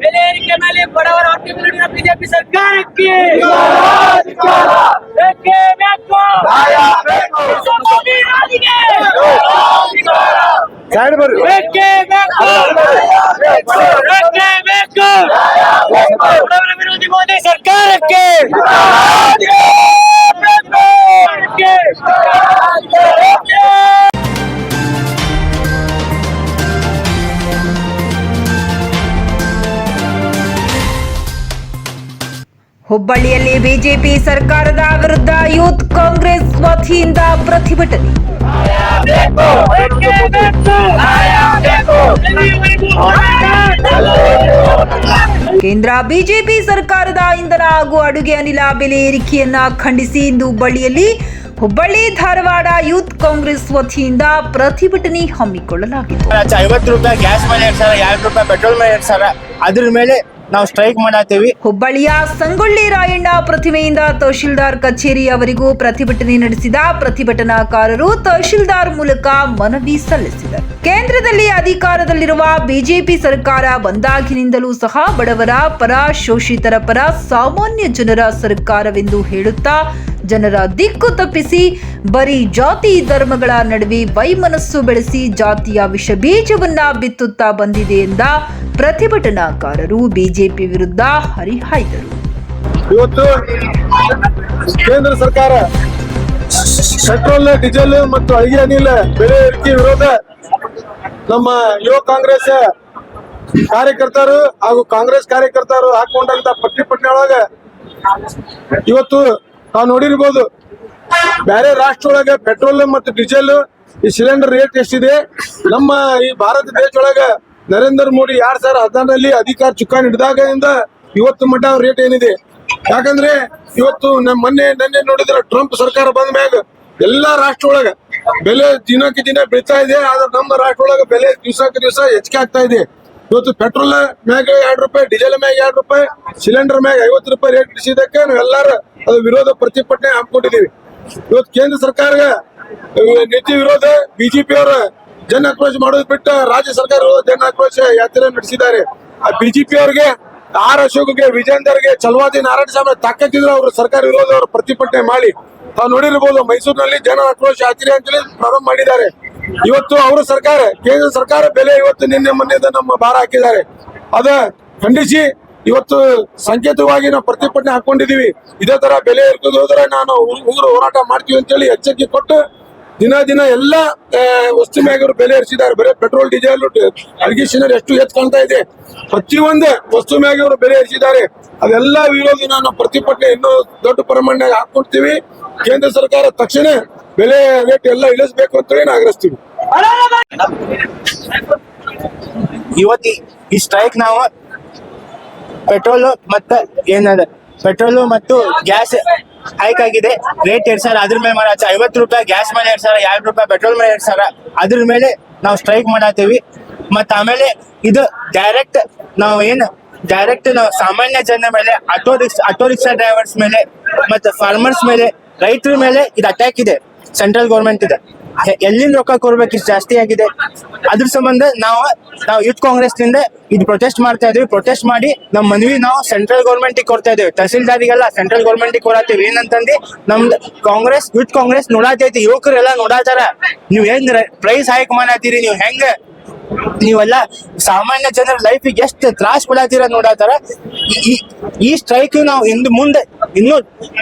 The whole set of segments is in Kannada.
ಬೆಲೆ ಏರಿಕೆ ಮೇಲೆ ಬಡವರ ಹೊಟ್ಟೆ ಮೇಲಿನ ಬಿಜೆಪಿ ಸರ್ಕಾರಕ್ಕೆ. ಸೈಡ್ ಬರ್ರಿ ಬೇಕೇ. ಬೇಕು. ಬೇಕೇ. ಬೇಕು. ಬಡವರ ವಿರೋಧಿ ಮೋದಿ ಸರ್ಕಾರಕ್ಕೆ. ಹುಬ್ಬಳ್ಳಿಯಲ್ಲಿ ಬಿಜೆಪಿ ಸರ್ಕಾರದ ವಿರುದ್ಧ ಯೂತ್ ಕಾಂಗ್ರೆಸ್ ವತಿಯಿಂದ ಪ್ರತಿಭಟನೆ. ಕೇಂದ್ರ ಬಿಜೆಪಿ ಸರ್ಕಾರದ ಇಂಧನ ಹಾಗೂ ಅಡುಗೆ ಅನಿಲ ಬೆಲೆ ಏರಿಕೆಯನ್ನ ಖಂಡಿಸಿ ಇಂದು ಹುಬ್ಬಳ್ಳಿಯಲ್ಲಿ ಹುಬ್ಬಳ್ಳಿ ಧಾರವಾಡ ಯೂತ್ ಕಾಂಗ್ರೆಸ್ ವತಿಯಿಂದ ಪ್ರತಿಭಟನೆ ಹಮ್ಮಿಕೊಳ್ಳಲಾಗಿದೆ ಐವತ್ತು ರೂಪಾಯಿ ಗ್ಯಾಸ್ ಮೇಲೆ ಎರಡ್ ರೂಪಾಯಿ ಪೆಟ್ರೋಲ್ ಮೇಲೆ ಅದ್ರ ಮೇಲೆ ನಾವು ಸ್ಟ್ರೈಕ್ ಮಾಡತ್ತೀವಿ ಹುಬ್ಬಳ್ಳಿಯ ಸಂಗೊಳ್ಳಿ ರಾಯಣ್ಣ ಪ್ರತಿಮೆಯಿಂದ ತಹಶೀಲ್ದಾರ್ ಕಚೇರಿಯವರೆಗೂ ಪ್ರತಿಭಟನೆ ನಡೆಸಿದ ಪ್ರತಿಭಟನಾಕಾರರು ತಹಶೀಲ್ದಾರ್ ಮೂಲಕ ಮನವಿ ಸಲ್ಲಿಸಿದರು. ಕೇಂದ್ರದಲ್ಲಿ ಅಧಿಕಾರದಲ್ಲಿರುವ ಬಿಜೆಪಿ ಸರ್ಕಾರ ಬಂದಾಗಿನಿಂದಲೂ ಸಹ ಬಡವರ ಪರ, ಶೋಷಿತರ ಪರ, ಸಾಮಾನ್ಯ ಜನರ ಸರ್ಕಾರವೆಂದು ಹೇಳುತ್ತಾ ಜನರ ದಿಕ್ಕು ತಪ್ಪಿಸಿ ಬರೀ ಜಾತಿ ಧರ್ಮಗಳ ನಡುವೆ ವೈಮನಸ್ಸು ಬೆಳೆಸಿ ಜಾತಿಯ ವಿಷ ಬೀಜವನ್ನ ಬಿತ್ತುತ್ತಾ ಬಂದಿದೆ ಎಂದ ಪ್ರತಿಭಟನಾಕಾರರು ಬಿಜೆಪಿ ವಿರುದ್ಧ ಹರಿಹಾಯ್ದರು. ಇವತ್ತು ಕೇಂದ್ರ ಸರ್ಕಾರ ಪೆಟ್ರೋಲ್, ಡೀಸೆಲ್ ಮತ್ತು ಅಡುಗೆ ಅನಿಲ ಬೆಲೆ ಏರಿಕೆ ವಿರೋಧ ನಮ್ಮ ಯುವ ಕಾಂಗ್ರೆಸ್ ಕಾರ್ಯಕರ್ತರು ಹಾಗೂ ಕಾಂಗ್ರೆಸ್ ಕಾರ್ಯಕರ್ತರು ಹಾಕೊಂಡಂತ ಪ್ರತಿಭಟನೆ ಒಳಗ ಇವತ್ತು ನಾವು ನೋಡಿರ್ಬೋದು ಬೇರೆ ರಾಷ್ಟ್ರ ಒಳಗ ಪೆಟ್ರೋಲ್ ಮತ್ತು ಡೀಸೆಲ್ ಈ ಸಿಲಿಂಡರ್ ರೇಟ್ ಎಷ್ಟಿದೆ, ನಮ್ಮ ಈ ಭಾರತ ದೇಶ ಒಳಗ ನರೇಂದ್ರ ಮೋದಿ ಎರಡ್ ಸಾವಿರದ ಹದಿನಾರರಲ್ಲಿ ಅಧಿಕಾರ ಚುಕ್ಕಾಣಿ ಹಿಡಿದಾಗಿಂದ ಇವತ್ತು ಮಟ್ಟ ರೇಟ್ ಏನಿದೆ? ಯಾಕಂದ್ರೆ ಇವತ್ತು ನಮ್ಮ ಮೊನ್ನೆ ನನ್ನೆ ನೋಡಿದ್ರ ಟ್ರಂಪ್ ಸರ್ಕಾರ ಬಂದ ಮ್ಯಾಗ ಎಲ್ಲಾ ರಾಷ್ಟ್ರ ಒಳಗ ಬೆಲೆ ದಿನಕ್ಕೆ ದಿನ ಬೀಳ್ತಾ ಇದೆ, ಆದ್ರೆ ನಮ್ಮ ರಾಷ್ಟ್ರ ಒಳಗ ಬೆಲೆ ದಿವಸಕ್ಕೆ ದಿವಸ ಹೆಚ್ಚಿಗೆ ಆಗ್ತಾ ಇದೆ. ಇವತ್ತು ಪೆಟ್ರೋಲ್ ಮ್ಯಾಗ ಎರಡ್ ರೂಪಾಯಿ, ಡೀಸೆಲ್ ಮ್ಯಾಗ ಎರಡ್ ರೂಪಾಯಿ, ಸಿಲಿಂಡರ್ ಮ್ಯಾಗ ಐವತ್ತು ರೂಪಾಯಿ ರೇಟ್ ಇಳಿಸಿದಕ್ಕೆ ನಾವೆಲ್ಲರೂ ಅದು ವಿರೋಧ ಪ್ರತಿಭಟನೆ ಹಾಕೊಂಡಿದೀವಿ ಇವತ್ತು ಕೇಂದ್ರ ಸರ್ಕಾರ ನೀತಿ ವಿರೋಧ ಬಿಜೆಪಿ ಅವರ ಜನ ಆಕ್ರೋಶ ಮಾಡೋದು ಬಿಟ್ಟು ರಾಜ್ಯ ಸರ್ಕಾರ ಜನ ಆಕ್ರೋಶ ಯಾತ್ರೆ ನಡೆಸಿದ್ದಾರೆ. ಆ ಬಿಜೆಪಿ ಅವ್ರಿಗೆ ಆರ್ ಅಶೋಕ್ಗೆ, ವಿಜೇಂದರ್ಗೆ ಚಲವಾದಿ ನಾರಾಯಣ ಸ್ವಾಮಿ ತಾಕತ್ತಿದ್ರು ಅವರು ಸರ್ಕಾರ ವಿರೋಧ ಅವರು ಪ್ರತಿಭಟನೆ ಮಾಡಿ. ತಾವು ನೋಡಿರ್ಬೋದು ಮೈಸೂರಿನಲ್ಲಿ ಜನ ಆಕ್ರೋಶ ಯಾತ್ರೆ ಅಂತೇಳಿ ಪ್ರಾರಂಭ ಮಾಡಿದ್ದಾರೆ. ಇವತ್ತು ಅವರು ಸರ್ಕಾರ, ಕೇಂದ್ರ ಸರ್ಕಾರ ಬೆಲೆ ಇವತ್ತು ನಿನ್ನೆ ಮೊನ್ನೆ ನಮ್ಮ ಭಾರ ಹಾಕಿದ್ದಾರೆ. ಅದ ಖಂಡಿಸಿ, ಇವತ್ತು ಸಂಕೇತವಾಗಿ ನಾವು ಪ್ರತಿಭಟನೆ ಹಾಕೊಂಡಿದೀವಿ. ಇದೇ ತರ ಬೆಲೆ ಇರ್ತದೆ ಹೋದ್ರೆ ನಾನು ಊರು ಹೋರಾಟ ಮಾಡ್ತೀವಿ ಅಂತೇಳಿ ಎಚ್ಚರಿಕೆ ಕೊಟ್ಟು ದಿನ ದಿನ ಎಲ್ಲ ವಸ್ತು ಮ್ಯಾಗ ಇವ್ರು ಬೆಲೆ ಏರಿಸಿದ್ದಾರೆ. ಬರೀ ಪೆಟ್ರೋಲ್, ಡೀಸೆಲ್ ಅಡಿಗೆ ಸಿಲಿಂಡರ್ ಎಷ್ಟು ಹೆಚ್ಚು ಕಾಣ್ತಾ ಇದೆ. ಒಂದೇ ವಸ್ತು ಮ್ಯಾಗವರು ಬೆಲೆ ಏರಿಸಿದ್ದಾರೆ. ಅದೆಲ್ಲ ವಿರೋಧಿ ನಾವು ಪ್ರತಿಭಟನೆ ಇನ್ನೂ ದೊಡ್ಡ ಪ್ರಮಾಣದಾಗ ಹಾಕೊಡ್ತೀವಿ ಕೇಂದ್ರ ಸರ್ಕಾರ ತಕ್ಷಣ ಬೆಲೆ ರೇಟ್ ಎಲ್ಲ ಇಳಿಸ್ಬೇಕು ಅಂತ ಹೇಳಿ ಆಗ್ರಹಿಸ್ತೀವಿ. ಇವತ್ತಿ ಈ ಸ್ಟ್ರೈಕ್ ನಾವು ಪೆಟ್ರೋಲು ಮತ್ತೆ ಏನದ ಪೆಟ್ರೋಲು ಮತ್ತು ಗ್ಯಾಸ್ ಹೈಕ್ ಆಗಿದೆ. ರೇಟ್ ಎರಡ್ ಸಾವಿರ ಅದ್ರ ಮೇಲೆ ಮಾಡಾಚ ಐವತ್ತು ರೂಪಾಯಿ ಗ್ಯಾಸ್ ಮೇಲೆ ಎರಡ್ ಸಾವಿರ ಎರಡು ರೂಪಾಯಿ ಪೆಟ್ರೋಲ್ ಮೇಲೆ ಎರಡ್ ಸಾವಿರ ಅದ್ರ ಮೇಲೆ ನಾವು ಸ್ಟ್ರೈಕ್ ಮಾಡತ್ತೀವಿ ಮತ್ತ ಆಮೇಲೆ ಇದು ಡೈರೆಕ್ಟ್ ನಾವು ಏನು ಡೈರೆಕ್ಟ್ ನಾವು ಸಾಮಾನ್ಯ ಜನ ಮೇಲೆ auto rickshaw auto rickshaw drivers ಮೇಲೆ, ಮತ್ತೆ ಫಾರ್ಮರ್ಸ್ ಮೇಲೆ, ರೈತರ ಮೇಲೆ ಇದು ಅಟ್ಯಾಕ್ ಇದೆ. ಸೆಂಟ್ರಲ್ ಗೌರ್ಮೆಂಟ್ ಇದೆ. ಎಲ್ಲಿಂದ ರೊಕ್ಕ ಕೊಡ್ಬೇಕು ಇಷ್ಟು ಜಾಸ್ತಿ ಆಗಿದೆ? ಅದ್ರ ಸಂಬಂಧ ನಾವು ನಾವು ಯೂತ್ ಕಾಂಗ್ರೆಸ್ನಿಂದ ಇದು ಪ್ರೊಟೆಸ್ಟ್ ಮಾಡ್ತಾ ಇದೀವಿ. ಪ್ರೊಟೆಸ್ಟ್ ಮಾಡಿ ನಮ್ಮ ಮನವಿ ನಾವು ಸೆಂಟ್ರಲ್ ಗೌರ್ಮೆಂಟ್ ಕೊಡ್ತಾ ಇದೀವಿ. ತಹಸೀಲ್ದಾರಿಗೆಲ್ಲ ಸೆಂಟ್ರಲ್ ಗೌರ್ಮೆಂಟ್ ಕೊಡತ್ತೀವಿ. ಏನಂತಂದಿ ನಮ್ದು ಕಾಂಗ್ರೆಸ್, ಯೂತ್ ಕಾಂಗ್ರೆಸ್ ನೋಡಾತೈತಿ ಯುವಕರೆಲ್ಲ ನೋಡಾತಾರ ನೀವ್ ಹೆಂಗ್ ಪ್ರೈಸ್ ಹೈಕ್ ಮಾಡತ್ತೀರಿ ನೀವು ಹೆಂಗ? ನೀವೆಲ್ಲ ಸಾಮಾನ್ಯ ಜನರ ಲೈಫಿಗೆ ಎಷ್ಟು ತ್ರಾಸ್ ಕೊಡತ್ತೀರ ನೋಡಾತಾರ. ಈ- ಸ್ಟ್ರೈಕ್ ನಾವು ಇಂದು ಮುಂದೆ ಇನ್ನೂ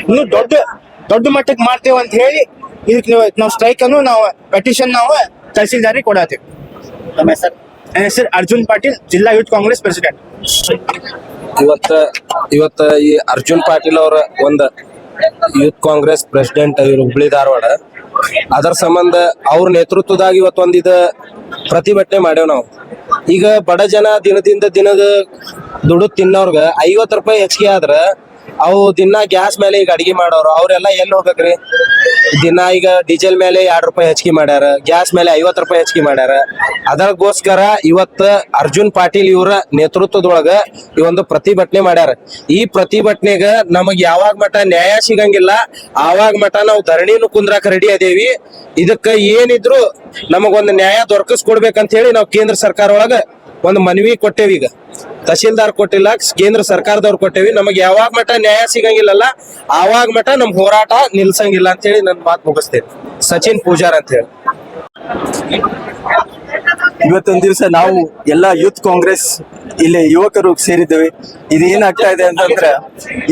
ಇನ್ನೂ ದೊಡ್ಡ ದೊಡ್ಡ ಮಟ್ಟಕ್ಕೆ ಮಾಡ್ತೇವೆ ಅಂತ ಹೇಳಿ ಇದಕ್ಕೆ ನೀವು ನಾವು ಸ್ಟ್ರೈಕ್ ಅನ್ನು ನಾವು ಪೆಟಿಷನ್ ನಾವು ತಹಸೀಲ್ದಾರಿಗೆ ಕೊಡತ್ತೀವಿ ನಮ್ಮ ಹೆಸರು? ನನ್ನ ಹೆಸರು ಅರ್ಜುನ್ ಪಾಟೀಲ್ ಜಿಲ್ಲಾ ಯೂತ್ ಕಾಂಗ್ರೆಸ್ ಪ್ರೆಸಿಡೆಂಟ್ ಇವತ್ತ ಇವತ್ತ ಈ ಅರ್ಜುನ್ ಪಾಟೀಲ್ ಅವರ ಒಂದು ಯೂತ್ ಕಾಂಗ್ರೆಸ್ ಪ್ರೆಸಿಡೆಂಟ್ ಇವರು ಹುಬ್ಳಿ ಧಾರವಾಡ. ಅದರ ಸಂಬಂಧ ಅವ್ರ ನೇತೃತ್ವದಾಗ ಇವತ್ತೊಂದ್ ಇದ ಪ್ರತಿಭಟನೆ ಮಾಡೇವ್ ನಾವು. ಈಗ ಬಡ ಜನ ದಿನದಿಂದ ದಿನದ ದುಡ್ಡು ತಿನ್ನೋರ್ಗ ಐವತ್ ರೂಪಾಯಿ ಹೆಚ್ಚಿಗೆ ಆದ್ರ ಅವು ದಿನ ಗ್ಯಾಸ್ ಮೇಲೆ ಈಗ ಅಡಿಗೆ ಮಾಡೋರು, ಅವರೆಲ್ಲ ಎಲ್ಲಿ ಹೋಗ್ಬೇಕ್ರಿ? ದಿನ ಈಗ ಡೀಸೆಲ್ ಮೇಲೆ ಎರಡು ರೂಪಾಯಿ ಹೆಚ್ಚಿಗೆ ಮಾಡ್ಯಾರ ಗ್ಯಾಸ್ ಮೇಲೆ ಐವತ್ ರೂಪಾಯಿ ಹೆಚ್ಚಿಗೆ ಮಾಡ್ಯಾರ. ಅದಕ್ಕೋಸ್ಕರ ಇವತ್ತು ಅರ್ಜುನ್ ಪಾಟೀಲ್ ಇವರ ನೇತೃತ್ವದೊಳಗ ಈ ಒಂದು ಪ್ರತಿಭಟನೆ ಮಾಡ್ಯಾರ. ಈ ಪ್ರತಿಭಟನೆಗ ನಮಗ್ ಯಾವಾಗ ಮಟ ನ್ಯಾಯ ಸಿಗಂಗಿಲ್ಲ, ಆವಾಗ ಮಟ ನಾವು ಧರಣಿನೂ ಕುಂದ್ರಾಕ ರೆಡಿ ಅದೇವಿ. ಇದಕ್ಕ ಏನಿದ್ರು ನಮಗೊಂದು ನ್ಯಾಯ ದೊರಕಿಸ್ಕೊಡ್ಬೇಕಂತ ಹೇಳಿ ನಾವು ಕೇಂದ್ರ ಸರ್ಕಾರ ಒಳಗ ಒಂದು ಮನವಿ ಕೊಟ್ಟೇವಿ ಈಗ. ತಹಶೀಲ್ದಾರ್ ಕೊಟ್ಟಿಲ್ಲ, ಕೇಂದ್ರ ಸರ್ಕಾರದವ್ರು ಕೊಟ್ಟೇವಿ. ನಮಗೆ ಯಾವಾಗ ಮಟ ನ್ಯಾಯ ಸಿಗಂಗಿಲ್ಲಲ್ಲ, ಆವಾಗ ಮಟ ನಮ್ ಹೋರಾಟ ನಿಲ್ಸಂಗಿಲ್ಲ ಅಂತ ಹೇಳಿ ನನ್ನ ಮಾತು ಮುಗಿಸ್ತೇನೆ. ಸಚಿನ್ ಪೂಜಾರ್ ಅಂತ ಹೇಳಿ. ಇವತ್ತೊಂದು ದಿವಸ ನಾವು ಎಲ್ಲ ಯೂತ್ ಕಾಂಗ್ರೆಸ್, ಇಲ್ಲಿ ಯುವಕರು ಸೇರಿದ್ದೇವೆ. ಇದು ಏನಾಗ್ತಾ ಇದೆ ಅಂತಂದ್ರೆ,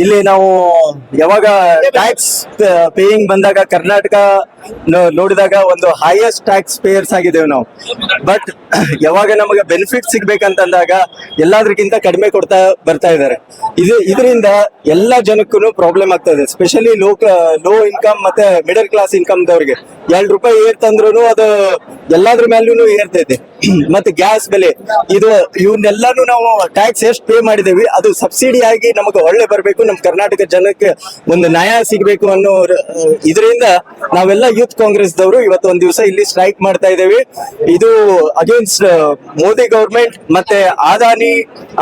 ಇಲ್ಲಿ ನಾವು ಯಾವಾಗ ಟ್ಯಾಕ್ಸ್ ಪೇಯಿಂಗ್ ಬಂದಾಗ ಕರ್ನಾಟಕ ನೋಡಿದಾಗ ಒಂದು ಹೈಯೆಸ್ಟ್ ಟ್ಯಾಕ್ಸ್ ಪೇಯರ್ಸ್ ಆಗಿದ್ದೇವೆ ನಾವು. ಬಟ್ ಯಾವಾಗ ನಮಗೆ ಬೆನಿಫಿಟ್ ಸಿಗ್ಬೇಕಂತಂದಾಗ ಎಲ್ಲಾದ್ರಕ್ಕಿಂತ ಕಡಿಮೆ ಕೊಡ್ತಾ ಬರ್ತಾ ಇದ್ದಾರೆ. ಇದು, ಇದರಿಂದ ಎಲ್ಲ ಜನಕ್ಕೂ ಪ್ರಾಬ್ಲಮ್ ಆಗ್ತಾ ಇದೆ. ಸ್ಪೆಷಲಿ ಲೋ ಲೋ ಇನ್ಕಮ್ ಮತ್ತೆ ಮಿಡಲ್ ಕ್ಲಾಸ್ ಇನ್ಕಮ್ ದವರಿಗೆ. ಎರಡು ರೂಪಾಯಿ ಏರ್ತಂದ್ರು ಅದು ಎಲ್ಲಾದ್ರ ಮೇಲೂ ಏರ್ತೈತೆ ಮತ್ತೆ ಗ್ಯಾಸ್ ಬೆಲೆ. ಇದು ಇವನ್ನೆಲ್ಲಾನು ನಾವು ಟ್ಯಾಕ್ಸ್ ಎಷ್ಟು ಪೇ ಮಾಡಿದೇವಿ, ಅದು ಸಬ್ಸಿಡಿ ಆಗಿ ನಮಗೆ ಒಳ್ಳೆ ಬರಬೇಕು ನಮ್ಮ ಕರ್ನಾಟಕ ಜನಕ್ಕೆ ಒಂದು ನ್ಯಾಯ ಸಿಗಬೇಕು ಅನ್ನೋ ಇದರಿಂದ ನಾವೆಲ್ಲ ಯೂತ್ ಕಾಂಗ್ರೆಸ್ ದವರು ಇವತ್ತು ಒಂದ್ ದಿವಸ ಇಲ್ಲಿ ಸ್ಟ್ರೈಕ್ ಮಾಡ್ತಾ ಇದ್ದೇವೆ ಇದು ಅಗೇನ್ಸ್ಟ್ ಮೋದಿ ಗೌರ್ಮೆಂಟ್ ಮತ್ತೆ ಅದಾನಿ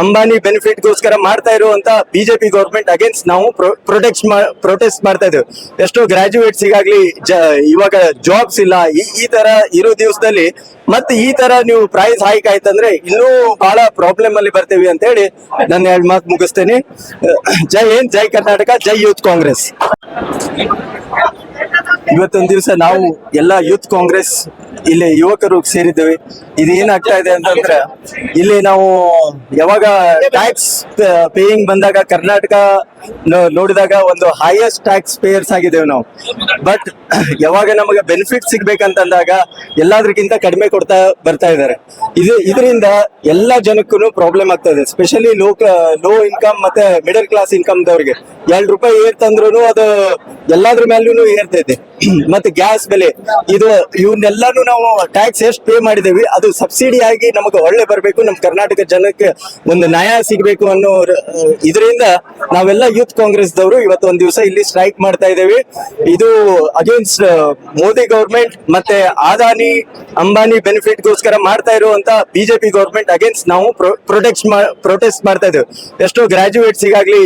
ಅಂಬಾನಿ ಬೆನಿಫಿಟ್ ಗೋಸ್ಕರ ಮಾಡ್ತಾ ಇರುವಂತ ಬಿಜೆಪಿ ಗೌರ್ಮೆಂಟ್ ಅಗೇನ್ಸ್ಟ್ ನಾವು ಪ್ರೊಟೆಕ್ಟ್ ಪ್ರೊಟೆಸ್ಟ್ ಮಾಡ್ತಾ ಇದ್ದೇವೆ. ಎಷ್ಟೋ ಗ್ರಾಜುಯೇಟ್ಸ್ ಈಗಾಗ್ಲಿ ಇವಾಗ ಜಾಬ್ಸ್ ಇಲ್ಲ. ಈ ತರ ಇರೋ ದಿವಸದಲ್ಲಿ ಮತ್ತೆ ಈ ತರ ನೀವು ಪ್ರೈಸ್ ಹೈಕ್ ಆಯ್ತಂದ್ರೆ ಇನ್ನೂ ಬಹಳ ಪ್ರಾಬ್ಲಮ್ ಅಲ್ಲಿ ಬರ್ತೇವೆ ಅಂತ ಹೇಳಿ ನನ್ನ ಎರಡು ಮಾತು ಮುಗಿಸ್ತೇನೆ. ಜೈ ಹಿಂದ್, ಜೈ ಕರ್ನಾಟಕ, ಜೈ ಯೂತ್ ಕಾಂಗ್ರೆಸ್. ಇವತ್ತೊಂದು ದಿವಸ ನಾವು ಎಲ್ಲ ಯೂತ್ ಕಾಂಗ್ರೆಸ್, ಇಲ್ಲಿ ಯುವಕರು ಸೇರಿದ್ದೇವೆ. ಇದು ಏನಾಗ್ತಾ ಇದೆ ಅಂತಂದ್ರೆ, ಇಲ್ಲಿ ನಾವು ಯಾವಾಗ ಟ್ಯಾಕ್ಸ್ ಪೇಯಿಂಗ್ ಬಂದಾಗ ಕರ್ನಾಟಕ ನೋಡಿದಾಗ ಒಂದು ಹೈಯೆಸ್ಟ್ ಟ್ಯಾಕ್ಸ್ ಪೇಯರ್ಸ್ ಆಗಿದ್ದೇವೆ ನಾವು. ಬಟ್ ಯಾವಾಗ ನಮಗೆ ಬೆನಿಫಿಟ್ ಸಿಗ್ಬೇಕಂತಂದಾಗ ಎಲ್ಲಾದ್ರಕ್ಕಿಂತ ಕಡಿಮೆ ಕೊಡ್ತಾ ಬರ್ತಾ ಇದ್ದಾರೆ. ಇದು, ಇದರಿಂದ ಎಲ್ಲ ಜನಕ್ಕೂ ಪ್ರಾಬ್ಲಮ್ ಆಗ್ತದೆ. ಸ್ಪೆಷಲಿ ಲೋ ಲೋ ಇನ್ಕಮ್ ಮತ್ತೆ ಮಿಡಲ್ ಕ್ಲಾಸ್ ಇನ್ಕಮ್ ದವ್ರಿಗೆ. ಎರಡು ರೂಪಾಯಿ ಏರ್ತಂದ್ರೂ ಅದು ಎಲ್ಲಾದ್ರ ಮೇಲೂ ಏರ್ತೈತೆ. ಮತ್ತೆ ಗ್ಯಾಸ್ ಬೆಲೆ. ಇದು ಇವನ್ನೆಲ್ಲಾನು ನಾವು ಟ್ಯಾಕ್ಸ್ ಎಷ್ಟು ಪೇ ಮಾಡಿದೇವಿ, ಅದು ಸಬ್ಸಿಡಿ ಆಗಿ ನಮಗೆ ಒಳ್ಳೆ ಬರಬೇಕು. ನಮ್ಮ ಕರ್ನಾಟಕ ಜನಕ್ಕೆ ಒಂದು ನ್ಯಾಯ ಸಿಗಬೇಕು ಅನ್ನೋ ಇದರಿಂದ ನಾವೆಲ್ಲ ಯೂತ್ ಕಾಂಗ್ರೆಸ್ ದವರು ಇವತ್ತು ಒಂದ್ ದಿವಸ ಇಲ್ಲಿ ಸ್ಟ್ರೈಕ್ ಮಾಡ್ತಾ ಇದ್ದೇವೆ. ಇದು ಅಗೇನ್ಸ್ಟ್ ಮೋದಿ ಗೌರ್ಮೆಂಟ್ ಮತ್ತೆ ಅದಾನಿ ಅಂಬಾನಿ ಬೆನಿಫಿಟ್ ಗೋಸ್ಕರ ಮಾಡ್ತಾ ಇರುವಂತ ಬಿಜೆಪಿ ಗೌರ್ಮೆಂಟ್ ಅಗೇನ್ಸ್ಟ್ ನಾವು ಪ್ರೊಟೆಕ್ಟ್ ಪ್ರೊಟೆಸ್ಟ್ ಮಾಡ್ತಾ ಇದ್ದೇವೆ. ಎಷ್ಟೋ ಗ್ರಾಜುಯೇಟ್ಸ್ ಈಗಾಗ್ಲಿ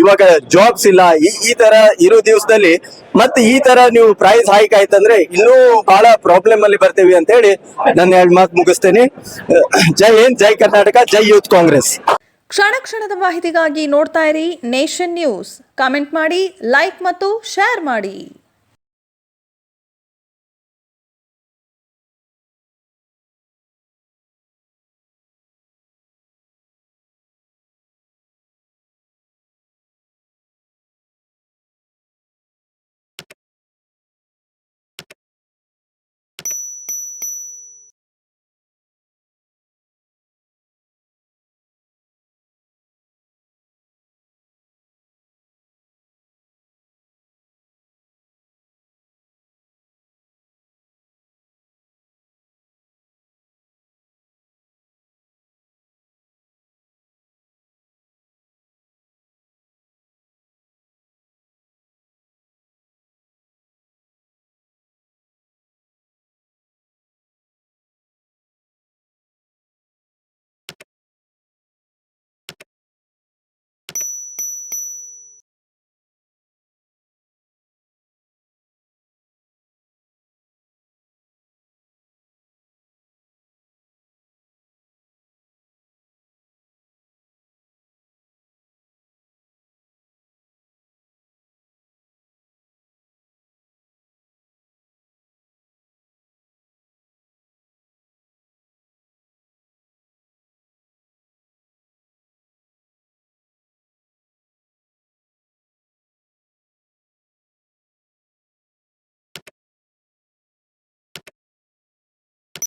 ಇವಾಗ ಜಾಬ್ಸ್ ಇಲ್ಲ. ಈ ಈ ತರ ಇರೋ ದಿವಸದಲ್ಲಿ ಮತ್ತೆ ಈ ತರ ನೀವು ಪ್ರೈಸ್ ಹೈಕ್ ಆಯ್ತಂದ್ರೆ ಇನ್ನೂ ಬಹಳ ಪ್ರಾಬ್ಲಮ್ ಅಲ್ಲಿ ಬರ್ತೇವೆ ಅಂತ ಹೇಳಿ ನನ್ನ ಎರಡು ಮಾತು ಮುಗಿಸ್ತೇನೆ. ಜೈ ಹಿಂದ್, ಜೈ ಕರ್ನಾಟಕ, ಜೈ ಯೂತ್ ಕಾಂಗ್ರೆಸ್. ಕ್ಷಣ ಕ್ಷಣದ ಮಾಹಿತಿಗಾಗಿ ನೋಡ್ತಾ ಇರಿ ನೇಷನ್ ನ್ಯೂಸ್. ಕಾಮೆಂಟ್ ಮಾಡಿ ಲೈಕ್ ಮತ್ತು ಶೇರ್ ಮಾಡಿ.